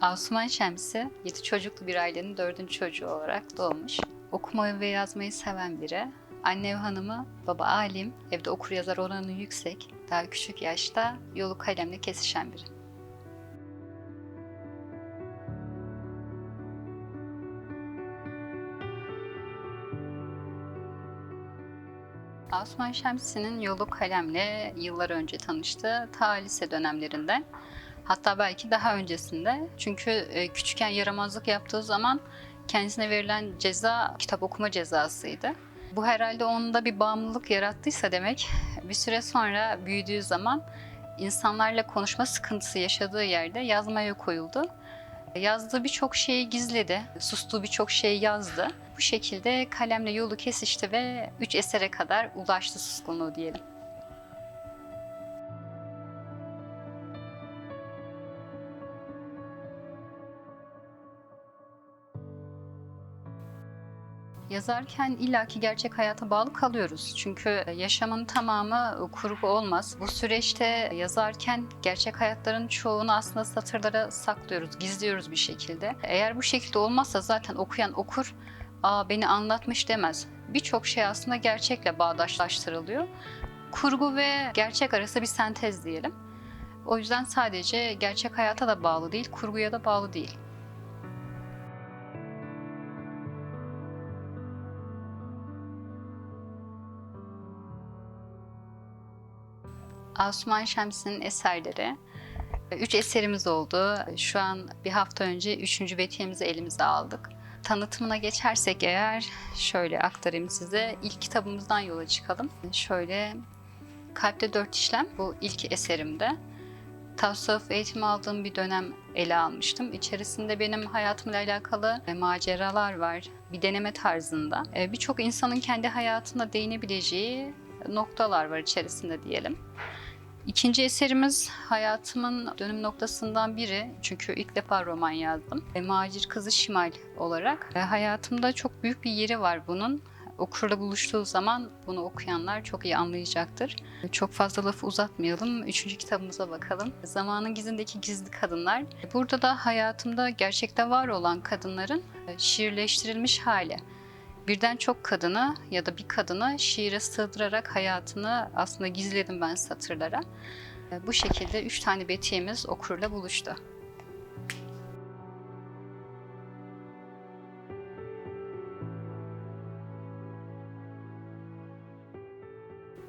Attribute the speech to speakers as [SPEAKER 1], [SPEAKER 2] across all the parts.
[SPEAKER 1] Asuman Şemsi, yedi çocuklu bir ailenin dördüncü çocuğu olarak doğmuş. Okumayı ve yazmayı seven biri. Anne ev hanımı, baba alim, evde okur yazar oranı yüksek, daha küçük yaşta yolu kalemle kesişen biri. Asuman Şemsi'nin yolu kalemle yıllar önce tanıştı. Ta lise dönemlerinden. Hatta belki daha öncesinde. Çünkü e, küçükken yaramazlık yaptığı zaman kendisine verilen ceza kitap okuma cezasıydı. Bu herhalde onda bir bağımlılık yarattıysa demek bir süre sonra büyüdüğü zaman insanlarla konuşma sıkıntısı yaşadığı yerde yazmaya koyuldu. Yazdığı birçok şeyi gizledi, sustuğu birçok şeyi yazdı. Bu şekilde kalemle yolu kesişti ve üç esere kadar ulaştı suskunluğu diyelim. Yazarken illaki gerçek hayata bağlı kalıyoruz. Çünkü yaşamın tamamı kurgu olmaz. Bu süreçte yazarken gerçek hayatların çoğunu aslında satırlara saklıyoruz, gizliyoruz bir şekilde. Eğer bu şekilde olmazsa zaten okuyan okur, aa beni anlatmış demez. Birçok şey aslında gerçekle bağdaşlaştırılıyor. Kurgu ve gerçek arası bir sentez diyelim. O yüzden sadece gerçek hayata da bağlı değil, kurguya da bağlı değil. Asuman Şemsi'nin eserleri. Üç eserimiz oldu. Şu an bir hafta önce üçüncü betiyemizi elimize aldık. Tanıtımına geçersek eğer şöyle aktarayım size. İlk kitabımızdan yola çıkalım. Şöyle Kalpte Dört İşlem bu ilk eserimde. Tasavvuf eğitimi aldığım bir dönem ele almıştım. İçerisinde benim hayatımla alakalı e, maceralar var. Bir deneme tarzında. E, Birçok insanın kendi hayatına değinebileceği noktalar var içerisinde diyelim. İkinci eserimiz hayatımın dönüm noktasından biri. Çünkü ilk defa roman yazdım. E, Macir Kızı Şimal olarak. E, hayatımda çok büyük bir yeri var bunun. Okurla buluştuğu zaman bunu okuyanlar çok iyi anlayacaktır. E, Çok fazla lafı uzatmayalım. Üçüncü kitabımıza bakalım. Zamanın Gizindeki Gizli Kadınlar. E, Burada da hayatımda gerçekte var olan kadınların e, şiirleştirilmiş hali birden çok kadını ya da bir kadını şiire sığdırarak hayatını aslında gizledim ben satırlara. Bu şekilde üç tane betiyemiz okurla buluştu.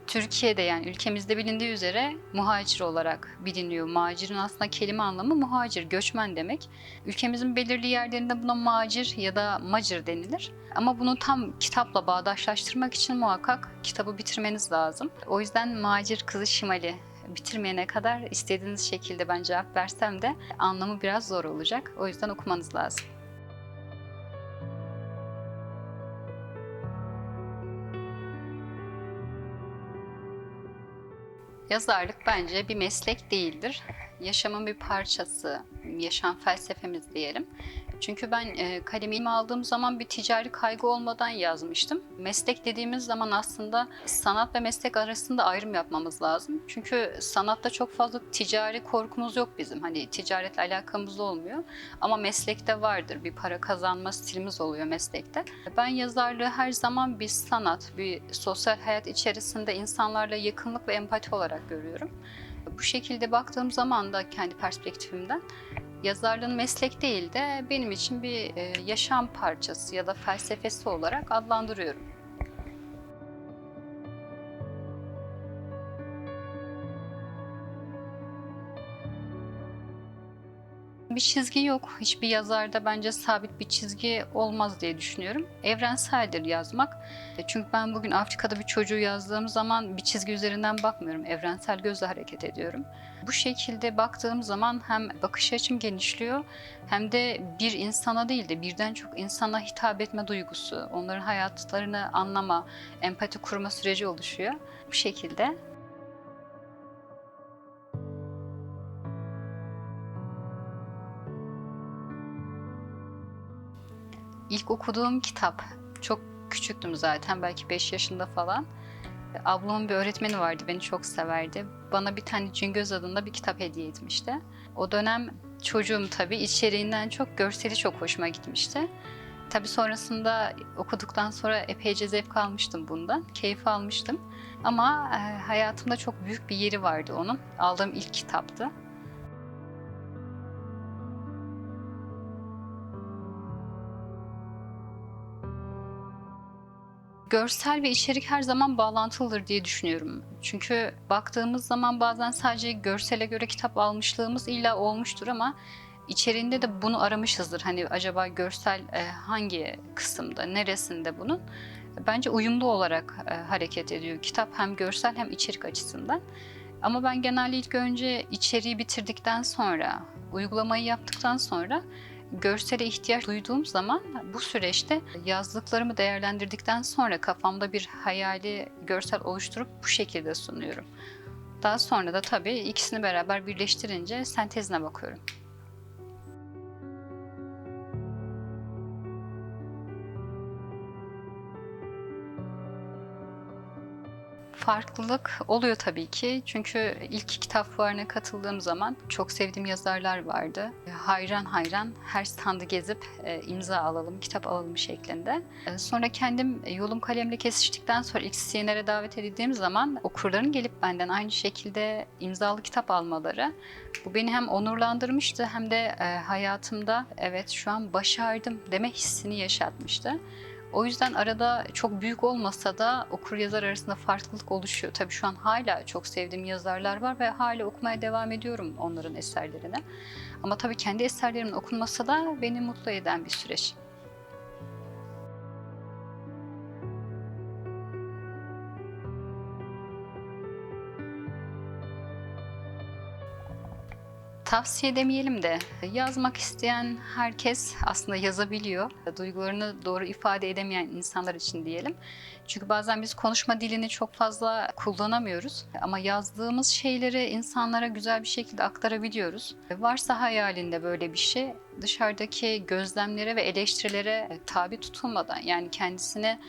[SPEAKER 1] Türkiye'de yani ülkemizde bilindiği üzere muhacir olarak biliniyor. Macirin aslında kelime anlamı muhacir, göçmen demek. Ülkemizin belirli yerlerinde buna macir ya da macir denilir. Ama bunu tam kitapla bağdaşlaştırmak için muhakkak kitabı bitirmeniz lazım. O yüzden Macir Kızı Şimali bitirmeyene kadar istediğiniz şekilde ben cevap versem de anlamı biraz zor olacak. O yüzden okumanız lazım. Yazarlık bence bir meslek değildir. Yaşamın bir parçası, yaşam felsefemiz diyelim. Çünkü ben e, kalemimi aldığım zaman bir ticari kaygı olmadan yazmıştım. Meslek dediğimiz zaman aslında sanat ve meslek arasında ayrım yapmamız lazım. Çünkü sanatta çok fazla ticari korkumuz yok bizim. Hani ticaretle alakamız olmuyor. Ama meslekte vardır. Bir para kazanma stilimiz oluyor meslekte. Ben yazarlığı her zaman bir sanat, bir sosyal hayat içerisinde insanlarla yakınlık ve empati olarak görüyorum. Bu şekilde baktığım zaman da kendi perspektifimden yazarlığın meslek değil de benim için bir e, yaşam parçası ya da felsefesi olarak adlandırıyorum. Bir çizgi yok. Hiçbir yazarda bence sabit bir çizgi olmaz diye düşünüyorum. Evrenseldir yazmak. E, Çünkü ben bugün Afrika'da bir çocuğu yazdığım zaman bir çizgi üzerinden bakmıyorum. Evrensel gözle hareket ediyorum. Bu şekilde baktığım zaman hem bakış açım genişliyor hem de bir insana değil de birden çok insana hitap etme duygusu, onların hayatlarını anlama, empati kurma süreci oluşuyor. Bu şekilde İlk okuduğum kitap, çok küçüktüm zaten belki 5 yaşında falan. Ablamın bir öğretmeni vardı, beni çok severdi. Bana bir tane Cingöz adında bir kitap hediye etmişti. O dönem çocuğum tabii içeriğinden çok görseli çok hoşuma gitmişti. Tabii sonrasında okuduktan sonra epeyce zevk almıştım bundan, keyif almıştım. Ama e, hayatımda çok büyük bir yeri vardı onun. Aldığım ilk kitaptı. Görsel ve içerik her zaman bağlantılıdır diye düşünüyorum. Çünkü baktığımız zaman bazen sadece görsele göre kitap almışlığımız illa olmuştur ama içeriğinde de bunu aramışızdır. Hani acaba görsel e, hangi kısımda, neresinde bunun? Bence uyumlu olarak e, hareket ediyor kitap hem görsel hem içerik açısından. Ama ben genelde ilk önce içeriği bitirdikten sonra, uygulamayı yaptıktan sonra görsele ihtiyaç duyduğum zaman bu süreçte yazdıklarımı değerlendirdikten sonra kafamda bir hayali görsel oluşturup bu şekilde sunuyorum. Daha sonra da tabii ikisini beraber birleştirince sentezine bakıyorum. Farklılık oluyor tabii ki. Çünkü ilk kitap fuarına katıldığım zaman çok sevdiğim yazarlar vardı. Hayran hayran her standı gezip e, imza alalım, kitap alalım şeklinde. E, Sonra kendim yolum kalemle kesiştikten sonra XCNR'e davet edildiğim zaman okurların gelip benden aynı şekilde imzalı kitap almaları bu beni hem onurlandırmıştı hem de e, hayatımda evet şu an başardım deme hissini yaşatmıştı. O yüzden arada çok büyük olmasa da okur yazar arasında farklılık oluşuyor. Tabii şu an hala çok sevdiğim yazarlar var ve hala okumaya devam ediyorum onların eserlerini. Ama tabii kendi eserlerimin okunması da beni mutlu eden bir süreç. Tavsiye demeyelim de yazmak isteyen herkes aslında yazabiliyor. Duygularını doğru ifade edemeyen insanlar için diyelim. Çünkü bazen biz konuşma dilini çok fazla kullanamıyoruz. Ama yazdığımız şeyleri insanlara güzel bir şekilde aktarabiliyoruz. Varsa hayalinde böyle bir şey dışarıdaki gözlemlere ve eleştirilere tabi tutulmadan yani kendisine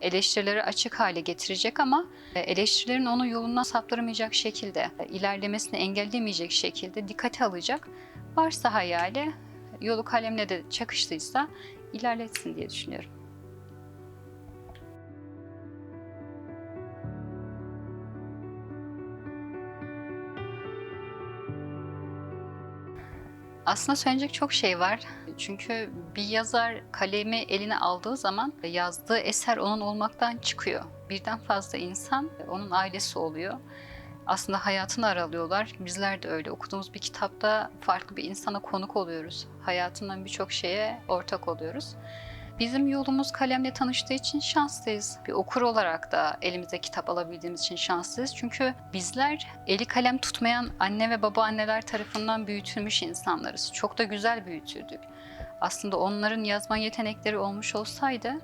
[SPEAKER 1] eleştirilere açık hale getirecek ama e, eleştirilerin onu yolundan saptıramayacak şekilde, e, ilerlemesini engellemeyecek şekilde dikkate alacak. Varsa hayali, yolu kalemle de çakıştıysa ilerletsin diye düşünüyorum. Aslında söyleyecek çok şey var. Çünkü bir yazar kalemi eline aldığı zaman yazdığı eser onun olmaktan çıkıyor. Birden fazla insan onun ailesi oluyor. Aslında hayatını aralıyorlar. Bizler de öyle. Okuduğumuz bir kitapta farklı bir insana konuk oluyoruz. Hayatından birçok şeye ortak oluyoruz. Bizim yolumuz kalemle tanıştığı için şanslıyız. Bir okur olarak da elimize kitap alabildiğimiz için şanslıyız. Çünkü bizler eli kalem tutmayan anne ve baba anneler tarafından büyütülmüş insanlarız. Çok da güzel büyütüldük. Aslında onların yazma yetenekleri olmuş olsaydı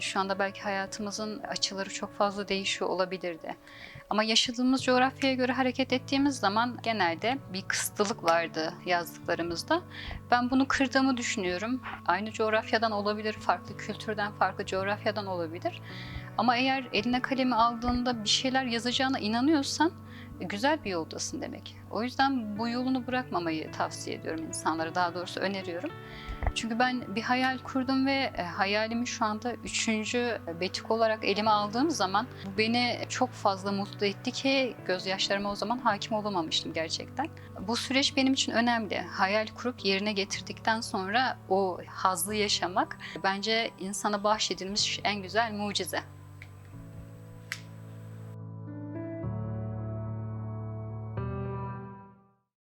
[SPEAKER 1] şu anda belki hayatımızın açıları çok fazla değişiyor olabilirdi. Ama yaşadığımız coğrafyaya göre hareket ettiğimiz zaman genelde bir kısıtlılık vardı yazdıklarımızda. Ben bunu kırdığımı düşünüyorum. Aynı coğrafyadan olabilir, farklı kültürden, farklı coğrafyadan olabilir. Ama eğer eline kalemi aldığında bir şeyler yazacağına inanıyorsan güzel bir yoldasın demek. O yüzden bu yolunu bırakmamayı tavsiye ediyorum insanlara, daha doğrusu öneriyorum. Çünkü ben bir hayal kurdum ve e, hayalimi şu anda üçüncü betik olarak elime aldığım zaman bu beni çok fazla mutlu etti ki gözyaşlarıma o zaman hakim olamamıştım gerçekten. Bu süreç benim için önemli. Hayal kurup yerine getirdikten sonra o hazzı yaşamak bence insana bahşedilmiş en güzel mucize.